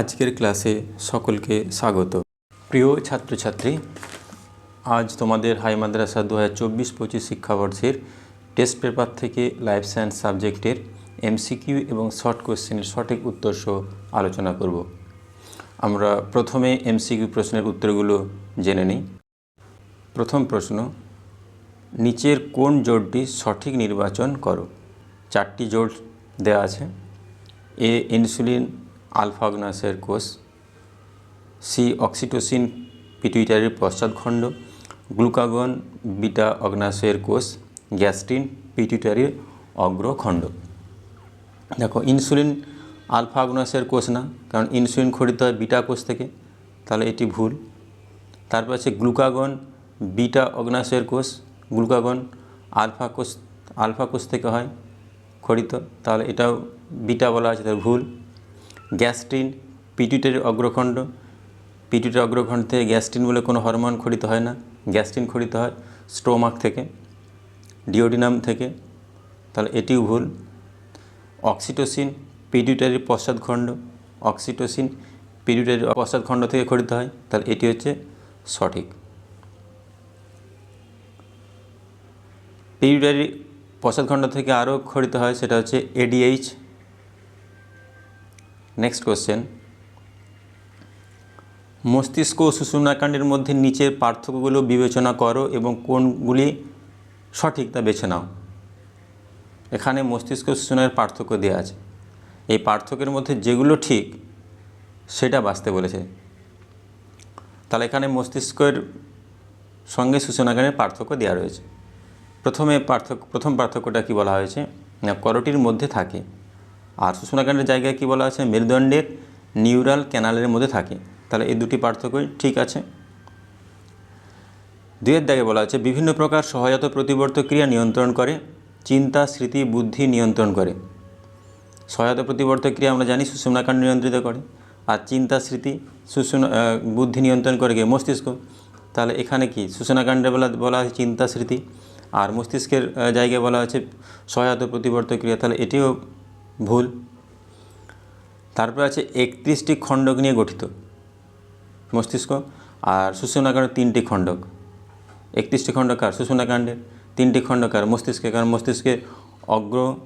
আজকের ক্লাসে সকলকে স্বাগত। প্রিয় ছাত্রছাত্রী, আজ তোমাদের হাই মাদ্রাসা দু হাজার চব্বিশ পঁচিশ শিক্ষাবর্ষের টেস্ট পেপার থেকে লাইফ সায়েন্স সাবজেক্টের এমসিকিউ এবং শর্ট কোয়েশ্চেনের সঠিক উত্তর সহ আলোচনা করব। আমরা প্রথমে এমসিকিউ প্রশ্নের উত্তরগুলো জেনে নিই। প্রথম প্রশ্ন, নিচের কোন জোটটি সঠিক নির্বাচন করো? চারটি জোট দেওয়া আছে। এ, ইনসুলিন আলফাগনাসের কোষ সি অক্সিটোসিন পিটুইটারির পশ্চাৎখণ্ড, গ্লুকাগন, বিটা অগ্নাশয়ের কোষ, গ্যাস্ট্রিন পিটুইটারির অগ্রখণ্ড। দেখো, ইনসুলিন আলফা অগ্নাশয়ের কোষ না, কারণ ইনসুলিন খরিত হয় বিটা কোষ থেকে, তাহলে এটি ভুল। তারপর আছে গ্লুকাগন, বিটা অগ্নাশয়ের কোষ, গ্লুকাগন আলফা কোষ আলফা কোষ থেকে হয় খরিত তাহলে এটাও বিটা বলা আছে তার ভুল। গ্যাস্ট্রিন, পিটুইটারি অগ্রখণ্ড। পিটুইটারি অগ্রখণ্ড থেকে গ্যাস্ট্রিন বলে কোনো হরমোন খরিত হয় না। গ্যাস্ট্রিন খরিত হয় স্টোমাক থেকে, ডিওডিনাম থেকে। তাহলে এটিও ভুল। অক্সিটোসিন পিটুইটারির পশ্চাৎখণ্ড। অক্সিটোসিন পিটুইটারির পশ্চাৎখণ্ড থেকে খরিত হয়। তাহলে এটি হচ্ছে সঠিক। পিটুইটারি পশ্চাৎখণ্ড থেকে আরও খরিত হয় সেটা হচ্ছে এডিএইচ নেক্সট কোশ্চেন মস্তিষ্ক ও সুষুম্নাকাণ্ডের মধ্যে নিচের পার্থক্যগুলো বিবেচনা করো এবং কোনগুলি সঠিক তা বেছে নাও। এখানে মস্তিষ্ক সুষুম্নার পার্থক্য দেওয়া আছে। এই পার্থক্যের মধ্যে যেগুলো ঠিক, সেটা বাঁচতে বলেছে। তাহলে এখানে মস্তিষ্কের সঙ্গে সূচনাকাণ্ডের পার্থক্য দেওয়া রয়েছে। প্রথমে পার্থক্য, প্রথম পার্থক্যটা কি বলা হয়েছে? না, করটির মধ্যে থাকে। আর সূচনাকাণ্ডের জায়গায় কি বলা আছে? মেরুদণ্ডের নিউরাল ক্যানালের মধ্যে থাকে। তাহলে এই দুটি পার্থক্যই ঠিক আছে। দুয়ের দাগে বলা আছে, বিভিন্ন প্রকার সহজাত প্রতিবর্ত ক্রিয়া নিয়ন্ত্রণ করে, চিন্তা, স্মৃতি, বুদ্ধি নিয়ন্ত্রণ করে। সহায়তা প্রতিবর্ত ক্রিয়া আমরা জানি সুষুম্নাকাণ্ড নিয়ন্ত্রিত করে, আর চিন্তা, স্মৃতি সুষুম বুদ্ধি নিয়ন্ত্রণ করে গিয়ে মস্তিষ্ক। তাহলে এখানে কি? সূচনাকাণ্ডে বলা বলা আছে চিন্তা, স্মৃতি, আর মস্তিষ্কের জায়গায় বলা আছে সহায়তা প্রতিবর্ত ক্রিয়া। তাহলে এটিও ভুল। তারপর আছে একত্রিশটি খণ্ডক নিয়ে গঠিত। মস্তিষ্ক আর সুষুম্নাকাণ্ডের তিনটি খণ্ডক। একত্রিশটি খণ্ডকার সুষুম্নাকাণ্ডের, তিনটি খণ্ডকার মস্তিষ্কে। কারণ মস্তিষ্কে অগ্র,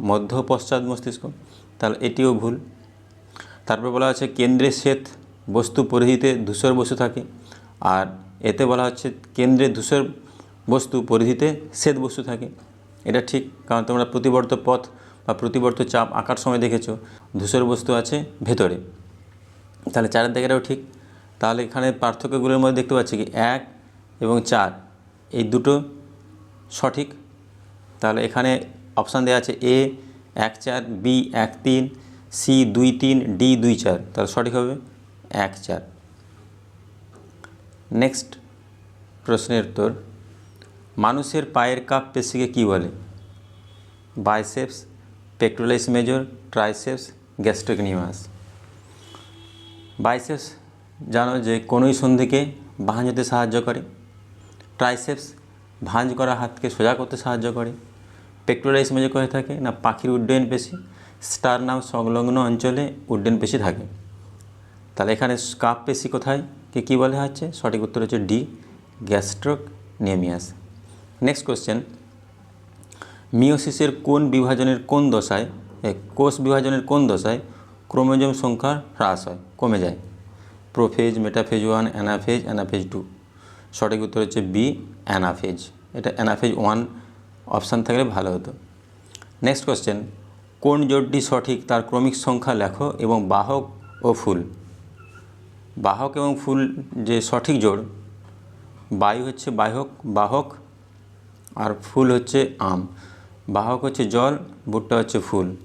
মধ্য, পশ্চাৎ মস্তিষ্ক। তাহলে এটিও ভুল। তারপর বলা আছে কেন্দ্রে শ্বেত বস্তু পরিধিতে ধূসর বস্তু থাকে। আর এতে বলা হচ্ছে কেন্দ্রে ধূসর বস্তু পরিধিতে শ্বেত বস্তু থাকে। এটা ঠিক, কারণ তোমরা প্রতিবর্ত পথ বা প্রতিবর্ত চাপ আঁকার সময় দেখেছ? ধূসর বস্তু আছে ভেতরে। তাহলে চারের দিকেটাও ঠিক। তাহলে এখানে পার্থক্যগুলোর মধ্যে দেখতে পাচ্ছি কি? এক এবং চার। এই দুটো সঠিক। তাহলে এখানে অপশান দেওয়া আছে এ, এক চার, বি, এক তিন, সি দুই তিন, ডি দুই চার। তাহলে সঠিক হবে এক চার। নেক্সট প্রশ্নের উত্তর। মানুষের পায়ের কাপ পেশিকে কী বলে? Biceps pectoralis major triceps gastrocnemius biceps জানো যে কোনোই সন্ধিকে ভাঁজ হতে সাহায্য করে। ট্রাইসেপস ভাঁজ করা হাতকে সোজা করতে সাহায্য করে। পেক্টোরাইস মেজর করে থাকে? না, পাখির উড্ডয়ন পেশি। স্টার নাম সংলগ্ন অঞ্চলে উড্ডয়ন পেশি থাকে। তাহলে এখানে স্কাপ পেশি কোথায়? কে কী বলা হচ্ছে? সঠিক উত্তর হচ্ছে D gastrocnemius next question মিওসিসের কোন বিভাজনের কোন দশায় কোষ বিভাজনের কোন দশায় ক্রোমোজোম সংখ্যা হ্রাস হয়? কমে যায়। Prophase, metaphase one, anaphase anaphase two. সঠিক উত্তর হচ্ছে বি, অ্যানাফেজ। এটা অ্যানাফেজ ওয়ান অপশান থাকলে ভালো হতো। নেক্সট কোশ্চেন, কোন জোটটি সঠিক তার ক্রমিক সংখ্যা লেখো এবং বাহক ও ফুল? বাহক এবং ফুল যে সঠিক জোড় বায়ু হচ্ছে বাহক বাহক, আর ফুল হচ্ছে আম। বাহক হচ্ছে জল ভুট্টা হচ্ছে ফুল।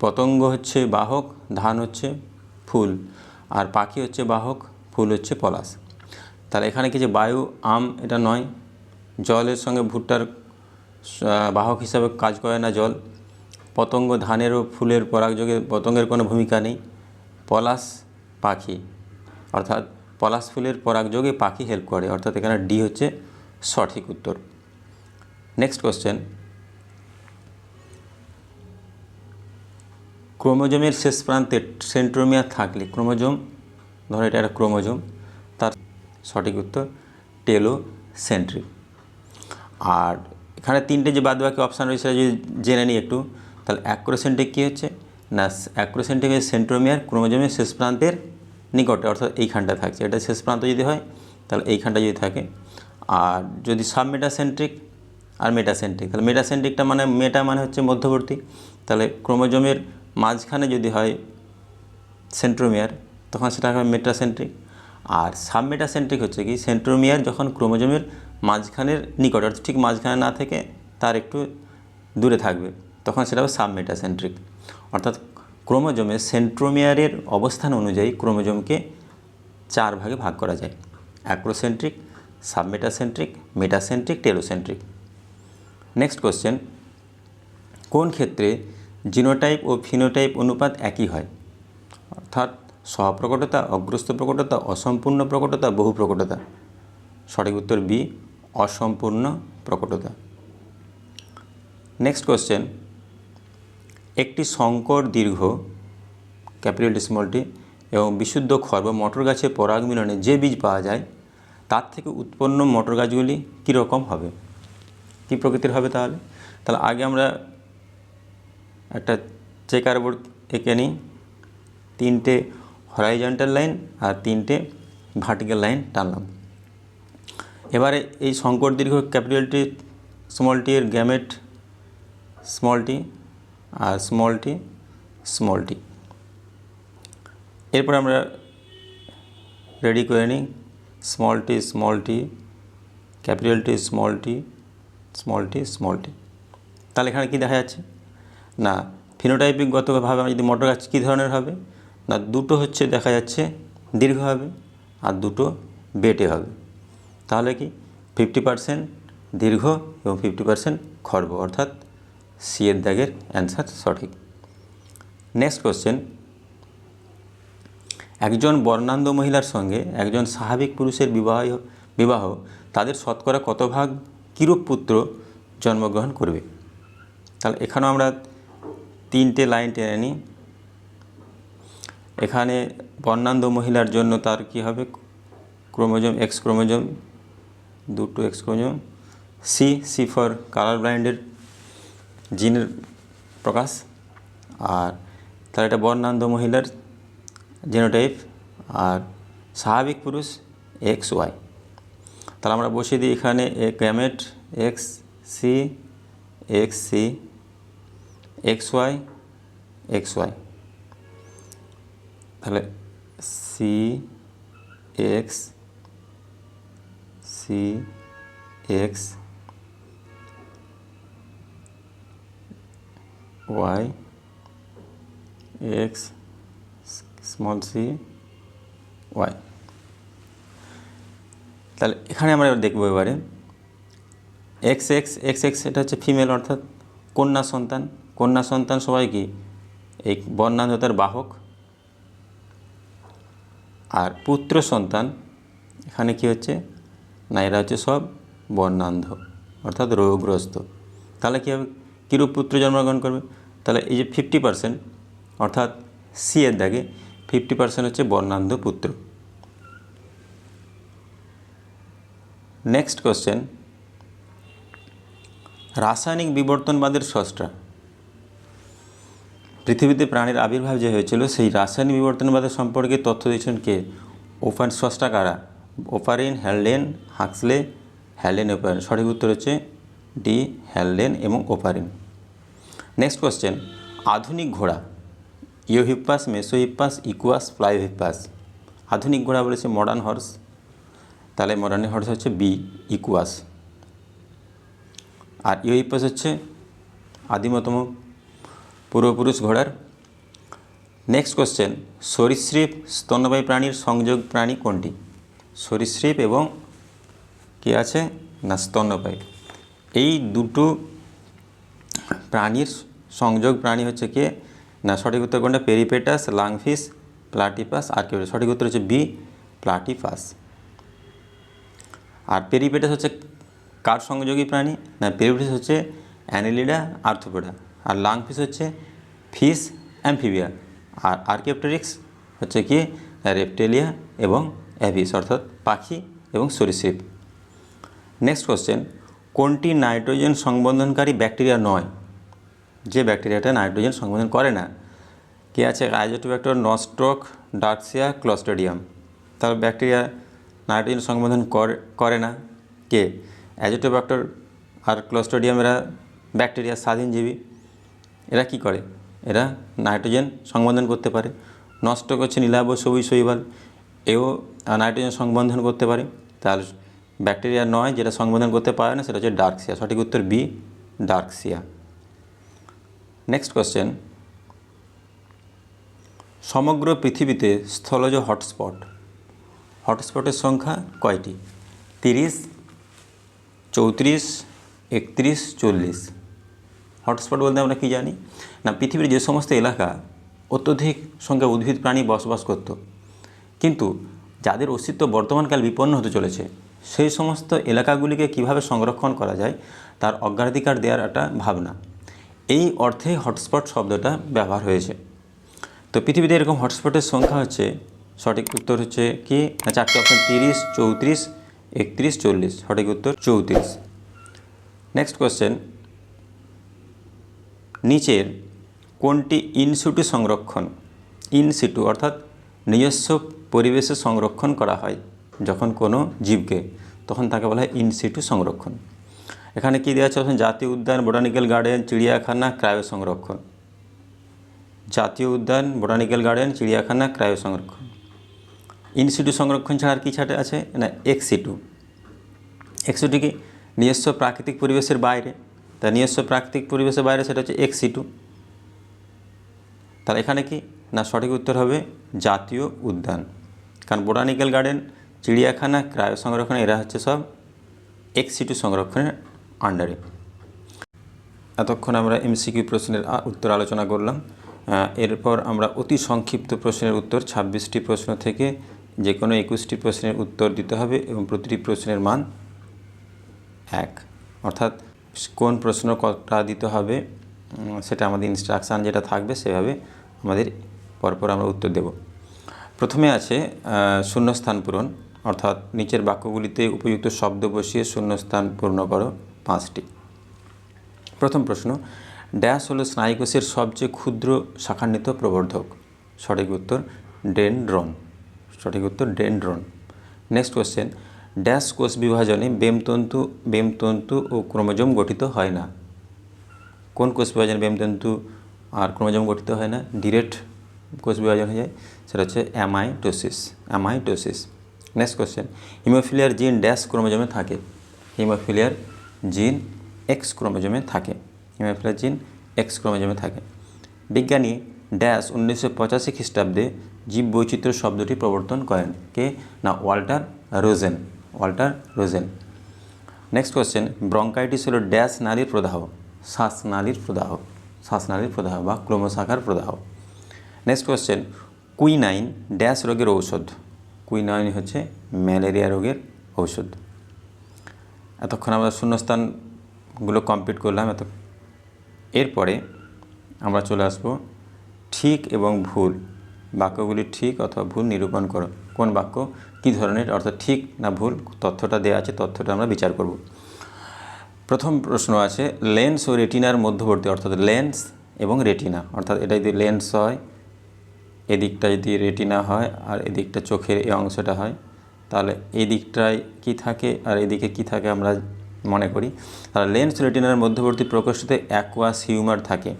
পতঙ্গ হচ্ছে বাহক, ধান হচ্ছে ফুল। আর পাখি হচ্ছে বাহক, ফুল হচ্ছে পলাশ। তাহলে এখানে কি যে বায়ু, আম, এটা নয়। জলের সঙ্গে ভুট্টার বাহক হিসাবে কাজ করে না জল। পতঙ্গ ধানের ও ফুলের পরাগযোগে পতঙ্গের কোনো ভূমিকা নেই। পলাশ পাখি। অর্থাৎ পলাশ ফুলের পরাগযোগে পাখি হেল্প করে। অর্থাৎ এখানে ডি হচ্ছে সঠিক উত্তর। নেক্সট কোশ্চেন ক্রোমোজোমের শেষ প্রান্তে সেন্ট্রোমিয়ার থাকলে ক্রোমোজোম, ধরো এটা একটা ক্রোমোজোম, তার সঠিক উত্তর টেলোসেন্ট্রিক আর এখানে তিনটে যে বাদ বাকি অপশান রয়েছে, সেটা যদি জেনে নিই একটু, তাহলে অ্যাক্রোসেন্ট্রিক কী হচ্ছে? না অ্যাক্রোসেন্ট্রিক সেন্ট্রোমিয়ার ক্রোমোজোমের শেষ প্রান্তের নিকটে, অর্থাৎ এইখানটা থাকছে। এটা শেষ প্রান্ত যদি হয়, তাহলে এইখানটা যদি থাকে। আর যদি সাব মেটাসেন্ট্রিক আর মেটাসেন্ট্রিক তাহলে মেটাসেন্ট্রিকটা মানে মেটা মানে হচ্ছে মধ্যবর্তী। তাহলে ক্রোমোজোমের মাঝখানে যদি হয় সেন্ট্রোমিয়ার তখন সেটা হবে মেটাসেন্ট্রিক আর সাবমেটাসেন্ট্রিক হচ্ছে কি সেন্ট্রোমিয়ার যখন ক্রোমোজোমের মাঝখানের নিকট, অর্থাৎ ঠিক মাঝখানে না থেকে তার একটু দূরে থাকবে, তখন সেটা হবে সাবমেটাসেন্ট্রিক অর্থাৎ ক্রোমোজোমের সেন্ট্রোমিয়ারের অবস্থান অনুযায়ী ক্রোমোজোমকে চার ভাগে ভাগ করা যায়। Acrocentric submetacentric metacentric telocentric next question কোন ক্ষেত্রে জিনোটাইপ ও ফিনোটাইপ অনুপাত একই হয়? অর্থাৎ সহপ্রকটতা অগ্রস্ত প্রকটতা, অসম্পূর্ণ প্রকটতা, বহু প্রকটতা। সঠিক উত্তর বি অসম্পূর্ণ প্রকটতা। নেক্সট কোশ্চেন একটি সংকর দীর্ঘ ক্যাপিটাল স্মলটি এবং বিশুদ্ধ খড় বা মটর গাছের পরাগ মিলনে যে বীজ পাওয়া যায়, তার থেকে উৎপন্ন মটর গাছগুলি কীরকম হবে? কী প্রকৃতির হবে তাহলে? তাহলে আগে আমরা একটা চেকার বোর্ড এঁকে নিই, তিনটে হরাইজন্টাল লাইন আর তিনটে ভার্টিক্যাল লাইন টানলাম। এবারে এই সংকট দীর্ঘ ক্যাপিটালটি স্মলটি এর গ্যামেট স্মলটি আর স্মলটি স্মলটি এরপর আমরা রেডি করে নিই স্মলটি স্মলটি ক্যাপিটালটি স্মলটি স্মলটি স্মলটি তাহলে এখানে কী দেখা যাচ্ছে? না ফিনোটাইপিকগতভাবে যদি মটর গাছ কী ধরনের হবে? না, দুটো হচ্ছে দেখা যাচ্ছে দীর্ঘ হবে আর দুটো বেটে হবে। তাহলে কি? ফিফটি পারসেন্ট দীর্ঘ এবং ফিফটি পারসেন্ট খর্ব, অর্থাৎ সি এর দাগের অ্যান্সার সঠিক। নেক্সট কোশ্চেন একজন বর্ণান্ধ মহিলার সঙ্গে একজন স্বাভাবিক পুরুষের বিবাহ বিবাহ, তাদের শতকরা কত ভাগ কিরূপ পুত্র জন্মগ্রহণ করবে? তাহলে এখানেও আমরা তিনটে লাইন টেনে নিই। এখানে বর্ণান্ধ মহিলার জন্য তার কি হবে? ক্রোমোজোম এক্স ক্রোমোজোম, দুটো X chromosome C C for colour ব্লাইন্ডের জিনের প্রকাশ। আর তাহলে এটা বর্ণান্ধ মহিলার জেনোটাইপ আর স্বাভাবিক পুরুষ এক্স ওয়াই তাহলে আমরা বসিয়ে দিই এখানে A gamete X, C X C, X, Y X, Y. তাহলে C, X C, X, Y, X, small C, Y. তাহলে এখানে আমরা এবার দেখব এবারে। এক্স এক্স এক্স এক্স এটা হচ্ছে ফিমেল অর্থাৎ কন্যা সন্তান। কন্যা সন্তান সবাই কি? এই বর্ণান্ধতার বাহক। আর পুত্র সন্তান, এখানে কি হচ্ছে? না, এরা হচ্ছে সব বর্ণান্ধ, অর্থাৎ রোগগ্রস্ত। তাহলে কী হবে? কীরূপ পুত্র জন্মগ্রহণ করবে? তাহলে এই যে ফিফটি পার্সেন্ট অর্থাৎ সি এর দাগে ফিফটি পার্সেন্ট হচ্ছে বর্ণান্ধ পুত্র। নেক্সট কোশ্চেন রাসায়নিক বিবর্তনবাদের স্রষ্টা পৃথিবীতে প্রাণীর আবির্ভাব যে হয়েছিল, সেই রাসায়নিক বিবর্তনবাদের সম্পর্কে তথ্য দিয়েছেন কে? ওফার স্রষ্টা কারা? Oparin Haldane Huxley Haldane Oparin. সঠিক উত্তর হচ্ছে ডি হ্যালডেন এবং ওপারিন। নেক্সট কোশ্চেন আধুনিক ঘোড়া। ইওহিপ্পাস মেসোহিপ্পাস, ইকুয়াস ফ্লাইহিপ্পাস আধুনিক ঘোড়া বলেছে মডার্ন হর্স তাহলে মডার্ন হর্স হচ্ছে বি ইকুয়াস আর ইওহিপ্পাস হচ্ছে আদিমতম পূর্বপুরুষ ঘোড়ার। নেক্সট কোশ্চেন সরীসৃপ স্তন্যপায়ী প্রাণীর সংযোগ প্রাণী কোনটি? সরীসৃপ এবং কি আছে? না, স্তন্যপায়ী। এই দুটো প্রাণীর সংযোগ প্রাণী হচ্ছে কে? না, সঠিক উত্তর কোনটা? পেরিপেটাস লাংফিস প্লাটিপাস আর কি সঠিক উত্তর হচ্ছে বি প্লাটিপাস আর পেরিপেটাস হচ্ছে কার সংযোগী প্রাণী? না, পেরিপেটাস হচ্ছে অ্যানিলিডা আর্থোপোডা আর লাংফিস হচ্ছে ফিস অ্যামফিবিয়া। আর আর্কিওপ্টেরিক্স হচ্ছে কি? রেপটেলিয়া এবং অ্যাভিস, অর্থাৎ পাখি এবং সরীসৃপ। নেক্সট কোশ্চেন কোনটি নাইট্রোজেন সংবন্ধনকারী ব্যাকটেরিয়া নয়? যে ব্যাকটেরিয়াটা নাইট্রোজেন সংবন্ধন করে না, কে আছে? আইজোটোব্যাক্টর নস্ট্রোক ডার্কসিয়া ক্লস্টেডিয়াম তার ব্যাকটেরিয়া নাইট্রোজেন সংবন্ধন করে না। কে? অ্যাজোটোব্যাক্টর আর ক্লস্টোডিয়াম এরা ব্যাকটেরিয়া স্বাধীনজীবী। এরা কি করে? এরা নাইট্রোজেন সংবন্ধন করতে পারে। নষ্ট করছে নীলাভ সবুজ শৈবাল, এও নাইট্রোজেন সংবন্ধন করতে পারে। তাহলে ব্যাকটেরিয়া নয়, যেটা সংবন্ধন করতে পারে না, সেটা হচ্ছে ডার্কসিয়া। সঠিক উত্তর বি, ডার্কসিয়া। নেক্সট কোশ্চেন সমগ্র পৃথিবীতে স্থলজ হটস্পট হটস্পটের সংখ্যা কয়টি? তিরিশ, চৌত্রিশ, একত্রিশ, চল্লিশ। হটস্পট বলতে আমরা কী জানি? না, পৃথিবীর যে সমস্ত এলাকা অত্যধিক সংখ্যা উদ্ভিদ প্রাণী বসবাস করত। কিন্তু যাদের অস্তিত্ব বর্তমানকাল বিপন্ন হতে চলেছে, সেই সমস্ত এলাকাগুলিকে কীভাবে সংরক্ষণ করা যায়, তার অগ্রাধিকার দেওয়ার একটা ভাবনা। এই অর্থে হটস্পট শব্দটা ব্যবহার হয়েছে। তো পৃথিবীতে এরকম হটস্পটের সংখ্যা হচ্ছে সঠিক উত্তর হচ্ছে কি? না, চারটে অপশন তিরিশ, চৌত্রিশ, একত্রিশ, চল্লিশ। সঠিক উত্তর চৌত্রিশ। নেক্সট কোয়েশ্চেন নিচের কোনটি ইনসিটু সংরক্ষণ? ইনসিটু অর্থাৎ নিজস্ব পরিবেশে সংরক্ষণ করা হয় যখন কোনো জীবকে, তখন তাকে বলা হয় ইনসিটু সংরক্ষণ। এখানে কী দেওয়া আছে? জাতীয় উদ্যান বোটানিক্যাল গার্ডেন চিড়িয়াখানা ক্রায়ো সংরক্ষণ জাতীয় উদ্যান বোটানিক্যাল গার্ডেন চিড়িয়াখানা ক্রায়ো সংরক্ষণ ইনসিটু সংরক্ষণ ছাড়া আর কী ছাড়ে আছে? না এক্সিটু এক্সিটু কি নিজস্ব প্রাকৃতিক পরিবেশের বাইরে? তা নিজস্ব প্রাকৃতিক পরিবেশের বাইরে সেটা হচ্ছে এক্সিটু তাহলে এখানে কি? না, সঠিক উত্তর হবে জাতীয় উদ্যান। কারণ বোটানিক্যাল গার্ডেন, চিড়িয়াখানা ক্রায় সংরক্ষণ এরা হচ্ছে সব এক্সিটু সংরক্ষণের আন্ডারে এতক্ষণ আমরা এমসিকিউ প্রশ্নের উত্তর আলোচনা করলাম। এরপর আমরা অতি সংক্ষিপ্ত প্রশ্নের উত্তর, ছাব্বিশটি প্রশ্ন থেকে যে কোনো একুশটি প্রশ্নের উত্তর দিতে হবে এবং প্রতিটি প্রশ্নের মান এক। অর্থাৎ কোন প্রশ্ন কটা দিতে হবে সেটা আমাদের ইনস্ট্রাকশান যেটা থাকবে সেভাবে আমাদের পরপর আমরা উত্তর দেব। প্রথমে আছে শূন্যস্থান পূরণ। অর্থাৎ নিচের বাক্যগুলিতে উপযুক্ত শব্দ বসিয়ে শূন্যস্থান পূর্ণ করো পাঁচটি। প্রথম প্রশ্ন, ড্যাশ হলো স্নায়ুকোষের সবচেয়ে ক্ষুদ্র শাখান্বিত প্রবর্ধক। সঠিক উত্তর, ডেনড্রন। সঠিক উত্তর ডেনড্রন। নেক্সট কোশ্চেন ড্যাশ কোষ বিভাজনে বেমতন্তু বেমতন্তু ও ক্রোমোজোম গঠিত হয় না। কোন কোষ বিভাজনে বেমতন্তু আর ক্রোমোজোম গঠিত হয় না? ডিরেক্ট কোষ বিভাজন হয়ে যায়, সেটা হচ্ছে অ্যামাইটোসিস অ্যামাইটোসিস নেক্সট কোয়েশ্চেন হিমোফিলিয়ার জিন ড্যাশ ক্রোমোজোমে থাকে। হিমোফিলিয়ার জিন এক্স ক্রোমোজোমে থাকে। হিমোফিলিয়ার জিন এক্স ক্রোমোজোমে থাকে। বিজ্ঞানী ড্যাশ উনিশশো পঁচাশি খ্রিস্টাব্দে জীব বৈচিত্র্য শব্দটি প্রবর্তন করেন কে? না, Walter Rosen Walter Rosen. Next question bronchitis হলো ড্যাশ নালীর প্রদাহ শ্বাসনালীর প্রদাহ শ্বাসনালীর প্রদাহ বা ক্রমশাখার প্রদাহ। নেক্সট কোশ্চেন কুইনাইন ড্যাশ রোগের ঔষধ, কুইনাইন হচ্ছে ম্যালেরিয়া রোগের ঔষধ। এতক্ষণ আমরা শূন্যস্থানগুলো কমপ্লিট করলাম, এত এরপরে আমরা চলে আসব ঠিক এবং ভুল। বাক্যগুলি ঠিক অথবা ভুল নিরূপণ করো। কোন বাক্য কী ধরনের, অর্থাৎ ঠিক না ভুল, তথ্যটা দেওয়া আছে, তথ্যটা আমরা বিচার করব। প্রথম প্রশ্ন আছে, লেন্স ও রেটিনার মধ্যবর্তী, অর্থাৎ লেন্স এবং রেটিনা, অর্থাৎ এটা যদি লেন্স হয়, এদিকটা যদি রেটিনা হয় আর এদিকটা চোখের এই অংশটা হয়, তাহলে এই দিকটায় কী থাকে আর এদিকে কী থাকে আমরা মনে করি। তাহলে লেন্স রেটিনার মধ্যবর্তী প্রকোষ্ঠতে অ্যাকোয়াস হিউমার থাকে।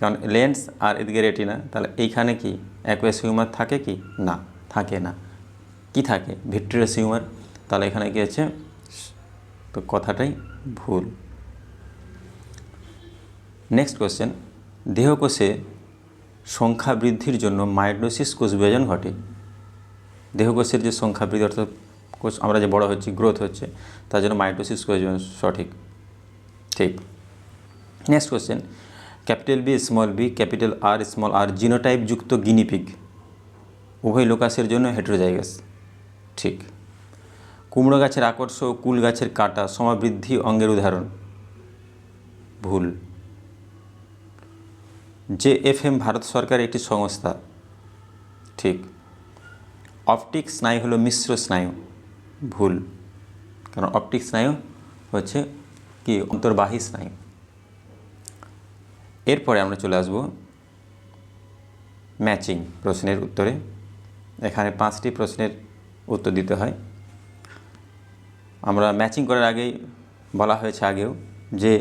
কারণ লেন্স আর এদিকে রেটিনা তাহলে এইখানে কি অ্যাকোয়াস হিউমার থাকে কি? না, থাকে না। কি থাকে? ভিট্রিয়াস হিউমার তাহলে এখানে কি আছে? তো কথাটাই ভুল। নেক্সট কোশ্চেন দেহকোষে সংখ্যা বৃদ্ধির জন্য মাইটোসিস কোষ বিভাজন ঘটে। দেহকোষের যে সংখ্যা বৃদ্ধি, অর্থাৎ কোষ, আমরা যে বড় হচ্ছি গ্রোথ হচ্ছে, তার জন্য মাইটোসিস কোষ সঠিক। ঠিক। Next question capital B, small B, capital R, small R genotype যুক্ত গিনিপিগ উভয় লোকাসের জন্য হেটেরোজাইগাস ঠিক। কুমড়ো গাছের আকর্ষ কুল গাছের কাটা সমাবৃদ্ধি অঙ্গের উদাহরণ। ভুল। যে এফ এম ভারত সরকারের একটি সংস্থা। ঠিক। অপটিক স্নায়ু হলো মিশ্র স্নায়ু। ভুল। কারণ অপটিক স্নায়ু হচ্ছে কি? অন্তর্বাহী স্নায়ু। এরপরে আমরা চলে আসব ম্যাচিং প্রশ্নের উত্তরে। এখানে পাঁচটি প্রশ্নের উত্তর দিতে হয়। আমরা ম্যাচিং করার আগেই বলা হয়েছে আগেও যে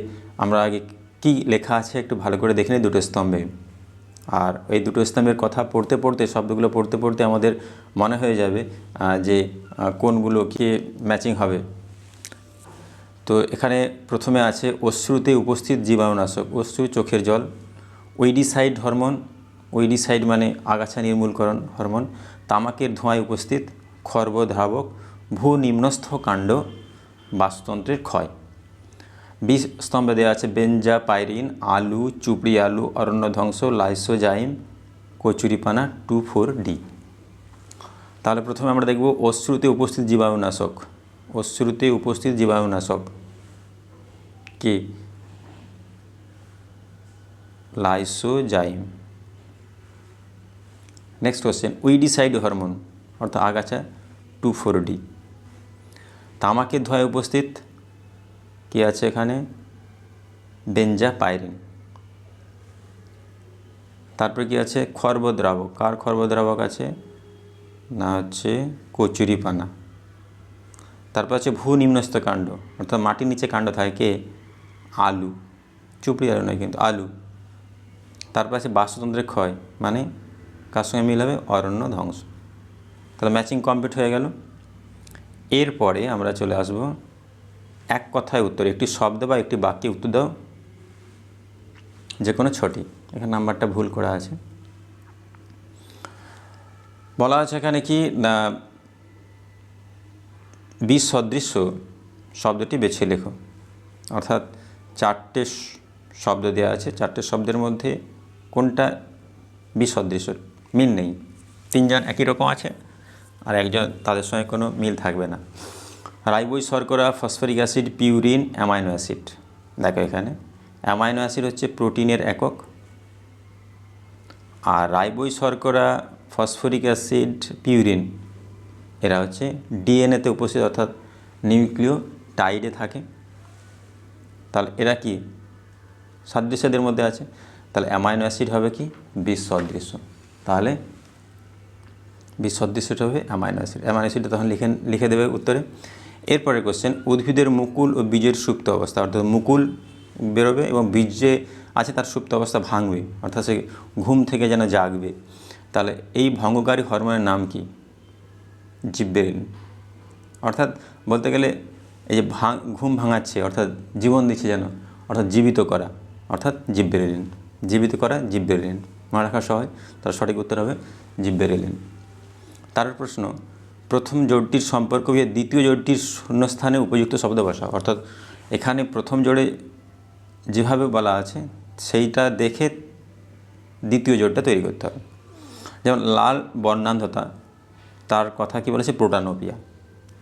আমরা আগে কি লেখা আছে একটু ভালো করে দেখে নিই দুটো স্তম্ভে। আর এই দুটো স্তম্ভের কথা পড়তে পড়তে, শব্দগুলো পড়তে পড়তে আমাদের মনে হয়ে যাবে যে কোনগুলো কে ম্যাচিং হবে। তো এখানে প্রথমে আছে অশ্রুতে উপস্থিত জীবাণুনাশক, অশ্রু চোখের জল ওইডিসাইড হরমোন ওইডিসাইড মানে আগাছা নির্মূলকরণ হরমোন, তামাকের ধোঁয়ায় উপস্থিত খর্ব ধাবক ভূ নিম্নস্থ কাণ্ড, বাস্তুতন্ত্রের ক্ষয়। বিষ স্তম্ভে দেওয়া আছে বেঞ্জা পাইরিন আলু, চুপড়ি আলু অরণ্য ধ্বংস লাইসোজাইম, কচুরিপানা, টু ফোর ডি। তাহলে প্রথমে আমরা দেখব অশ্রুতে উপস্থিত জীবাণুনাশক। অশ্রুতে উপস্থিত জীবাণুনাশক। কি? Lysozyme. Next question weedicide hormone অর্থাৎ আগাছা টু ফোর ডি তামাকের ধোঁয়ায় উপস্থিত, কি আছে এখানে? বেঞ্জা পাইরিন তারপরে কি আছে? খর্বদ্রাবক। কার খর্বদ্রাবক আছে? না হচ্ছে কচুরিপানা। তারপর আছে ভূ নিম্নস্থ কাণ্ড অর্থাৎ মাটির নিচে কাণ্ড থাকে আলু, চুপড়ি আলু নয় কিন্তু আলু। তারপর আছে বাস্তুতন্ত্রের ক্ষয় মানে কার সঙ্গে মিল হবে? অরণ্য ধ্বংস। তাহলে ম্যাচিং কমপ্লিট হয়ে গেল। এরপরে আমরা চলে আসব এক কথায় উত্তর, একটি শব্দ বা একটি বাক্যে উত্তর দাও। যে কোনো ছটি। এখানে নাম্বারটা ভুল করা আছে। বলা আছে এখানে কি, না বিষ সদৃশ্য শব্দটি বেছে লেখো। অর্থাৎ চারটে শব্দ দেওয়া আছে। চারটে শব্দের মধ্যে কোনটা বিসদৃশ্য মিল নেই। তিনজন একই রকম আছে আর একজন তাদের সঙ্গে কোনো মিল থাকবে না। রাইবোই শর্করা, phosphoric acid, purine, amino acid. দেখো এখানে। অ্যামাইনো অ্যাসিড হচ্ছে প্রোটিনের একক আর রাইবোই শর্করা, ফসফরিক অ্যাসিড, পিউরিন, এরা হচ্ছে ডিএনএতে উপস্থিত অর্থাৎ নিউক্লিও টাইডে থাকে। তাহলে এরা কি? সাদৃশ্যদের মধ্যে আছে। তাহলে অ্যামাইনো অ্যাসিড হবে কি? বিষ সদৃশ্য তাহলে বিষ সদৃশ্যটা হবে অ্যামাইনো অ্যাসিড অ্যামাইনো অ্যাসিডটা তখন লিখে লিখে দেবে উত্তরে। এরপরে কোশ্চেন উদ্ভিদের মুকুল ও বীজের সুপ্ত অবস্থা। অর্থাৎ মুকুল বেরোবে এবং বীজ যে আছে তার সুপ্ত অবস্থা ভাঙবে। অর্থাৎ সে ঘুম থেকে যেন জাগবে। তাহলে এই ভঙ্গকারী হরমোনের নাম কি? জিব্বেরিন। অর্থাৎ বলতে গেলে এই যে ভাঙ, ঘুম ভাঙাচ্ছে, অর্থাৎ জীবন দিচ্ছে যেন, অর্থাৎ জীবিত করা, অর্থাৎ জিব্বেরিলিন জীবিত করা জিব্বেরিলিন মনে রাখা সহজ, তার সঠিক উত্তর হবে জিব্বেরিলিন তার প্রশ্ন, প্রথম জোড়টির সম্পর্ক হয়ে দ্বিতীয় জোড়টির শূন্যস্থানে উপযুক্ত শব্দ বসাও। অর্থাৎ এখানে প্রথম জোড়ে যেভাবে বলা আছে, সেইটা দেখে দ্বিতীয় জোড়টা তৈরি করতে হবে। যেমন, লাল বর্ণান্ধতা, তার কথা কি বলেছে? প্রোটানোপিয়া।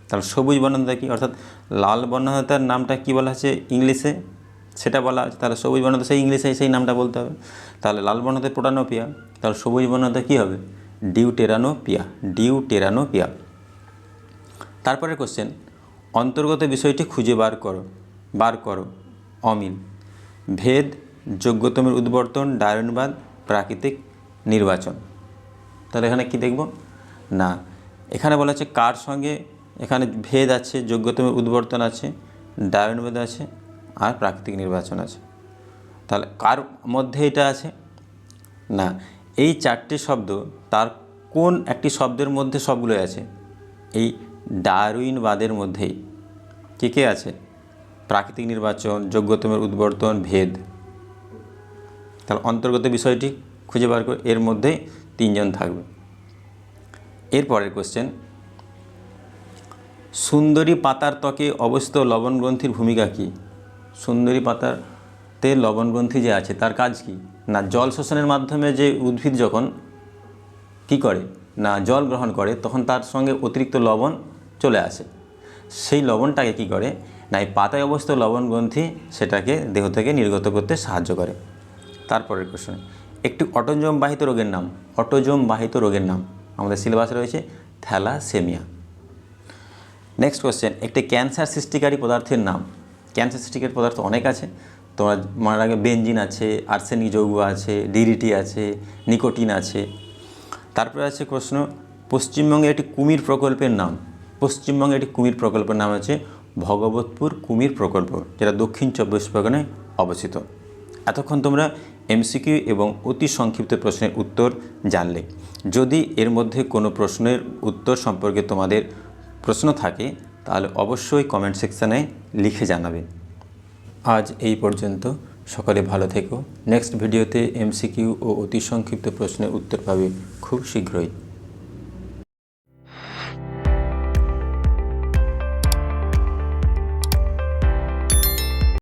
তাহলে সবুজ বর্ণান্ধতা কি? অর্থাৎ লাল বর্ণান্ধতার নামটা কী বলা আছে ইংলিশে? সেটা বলা আছে তাহলে সবুজ বর্ণান্ধতা সেই ইংলিশে সেই নামটা বলতে হবে। তাহলে লাল বর্ণান্ধতা প্রোটানোপিয়া তাহলে সবুজ বর্ণান্ধতা কী হবে? ডিউটেরানোপিয়া। ডিউটেরানোপিয়া। তারপরে কোশ্চেন অন্তর্গত বিষয়টি খুঁজে বার করো। বার করো। অমিল। ভেদ, যোগ্যতমের উদ্বর্তন, ডায়নবাদ, প্রাকৃতিক নির্বাচন। তাহলে এখানে কি দেখব? না। এখানে বলা হচ্ছে কার সঙ্গে এখানে ভেদ আছে যোগ্যতমের উদ্বর্তন আছে, ডায়নবাদ আছে, আর প্রাকৃতিক নির্বাচন আছে। তাহলে কার মধ্যে এটা আছে? না, এই চারটি শব্দ তার কোন একটি শব্দের মধ্যে সবগুলো আছে? এই ডারউইনবাদের মধ্যেই। কে কে আছে? প্রাকৃতিক নির্বাচন যোগ্যতমের উদ্বর্তন, ভেদ। তাহলে অন্তর্গত বিষয়টি খুঁজে বার করে এর মধ্যে তিনজন থাকবে। এরপরের কোশ্চেন সুন্দরী পাতার ত্বকে অবস্থিত লবণ গ্রন্থির ভূমিকা কী? সুন্দরী পাতাতে লবণ গ্রন্থি যে আছে, তার কাজ কি? না, জল শোষণের মাধ্যমে যে উদ্ভিদ যখন কি করে? না, জল গ্রহণ করে, তখন তার সঙ্গে অতিরিক্ত লবণ চলে আসে। সেই লবণটাকে কি করে? না, এই পাতায় অবস্থিত লবণ গ্রন্থি সেটাকে দেহ থেকে নির্গত করতে সাহায্য করে। তারপরের কোশ্চেন একটি অটোজম বাহিত রোগের নাম, অটোজম বাহিত রোগের নাম, আমাদের সিলেবাসে রয়েছে, থ্যালাসেমিয়া। নেক্সট কোয়েশ্চেন একটি ক্যান্সার সৃষ্টিকারী পদার্থের নাম। ক্যান্সার সৃষ্টিকারী পদার্থ অনেক আছে। তোমরা মনে রাখবে বেঞ্জিন আছে আর্সেনিক যৌগ আছে ডিডিটি আছে নিকোটিন আছে। তারপরে আছে প্রশ্ন পশ্চিমবঙ্গের একটি কুমির প্রকল্পের নাম। পশ্চিমবঙ্গের একটি কুমির প্রকল্পের নাম হচ্ছে ভগবতপুর কুমির প্রকল্প, যেটা দক্ষিণ চব্বিশ পরগনায় অবস্থিত। এতক্ষণ তোমরা এমসিকিউ এবং অতি সংক্ষিপ্ত প্রশ্নের উত্তর জানলে। যদি এর মধ্যে কোনো প্রশ্নের উত্তর সম্পর্কে তোমাদের প্রশ্ন থাকে, তাহলে অবশ্যই কমেন্ট সেকশানে লিখে জানাবে। আজ এই পর্যন্ত। সকলে ভালো থেকো। নেক্সট ভিডিওতে এমসিকিউ ও অতি সংক্ষিপ্ত প্রশ্নের উত্তর পাবে খুব শীঘ্রই।